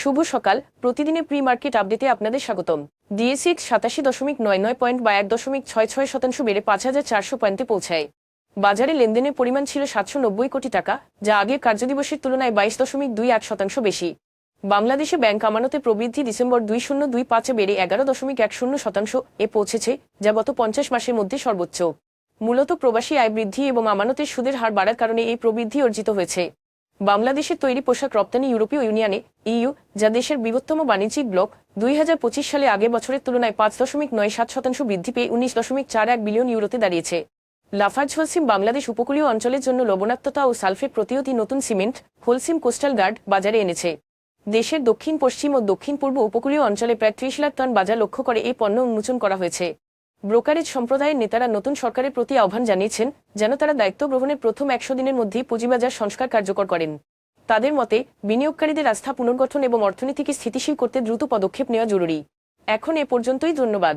শুভ সকাল। প্রতিদিনের pre market আপডেটে আপনাদের স্বাগতম। ডিএসিক্স সাতাশি দশমিক নয় নয় পয়েন্ট বা এক দশমিক ছয় ছয় শতাংশ বেড়ে পাঁচ হাজার চারশো পয়েন্টে পৌঁছায়। বাজারে লেনদেনের পরিমাণ ছিল সাতশো নব্বই কোটি টাকা, যা আগের কার্যদিবসের তুলনায় বাইশ দশমিক দুই আট শতাংশ বেশি। বাংলাদেশে ব্যাংক আমানতে প্রবৃদ্ধি ডিসেম্বর দুই শূন্য দুই পাঁচে বেড়ে এগারো দশমিক এক শূন্য শতাংশ এ পৌঁছেছে, যা গত পঞ্চাশ মাসের মধ্যে সর্বোচ্চ। মূলত প্রবাসী আয় বৃদ্ধি এবং আমানতের সুদের হার বাড়ার কারণে এই প্রবৃদ্ধি অর্জিত হয়েছে। বাংলাদেশের তৈরি পোশাক রপ্তানি ইউরোপীয় ইউনিয়নে ইইউ যা দেশের বৃহত্তম বাণিজ্যিক ব্লক, দুই হাজার পঁচিশ সালে আগের বছরের তুলনায় পাঁচ দশমিক নয় সাত শতাংশ বৃদ্ধি পেয়ে উনিশ দশমিক চার এক বিলিয়ন ইউরোতে দাঁড়িয়েছে। লাফার্জ হোলসিম বাংলাদেশ উপকূলীয় অঞ্চলের জন্য লবণাক্ততা ও সালফেট প্রতিরোধী নতুন সিমেন্ট, হোলসিম কোস্টাল গার্ড, বাজারে এনেছে। দেশের দক্ষিণ, পশ্চিম ও দক্ষিণ পূর্ব উপকূলীয় অঞ্চলে প্রায় ত্রিশ লাখ টন বাজার লক্ষ্য করে এই পণ্য উন্মোচন করা হয়েছে। ব্রোকারেজ সম্প্রদায়ের নেতারা নতুন সরকারের প্রতি আহ্বান জানিয়েছেন যেন তারা দায়িত্ব গ্রহণের প্রথম একশো দিনের মধ্যেই পুঁজিবাজার সংস্কার কার্যকর করেন। তাদের মতে, বিনিয়োগকারীদের আস্থা পুনর্গঠন এবং অর্থনীতিকে স্থিতিশীল করতে দ্রুত পদক্ষেপ নেওয়া জরুরি। এখন এ পর্যন্তই, ধন্যবাদ।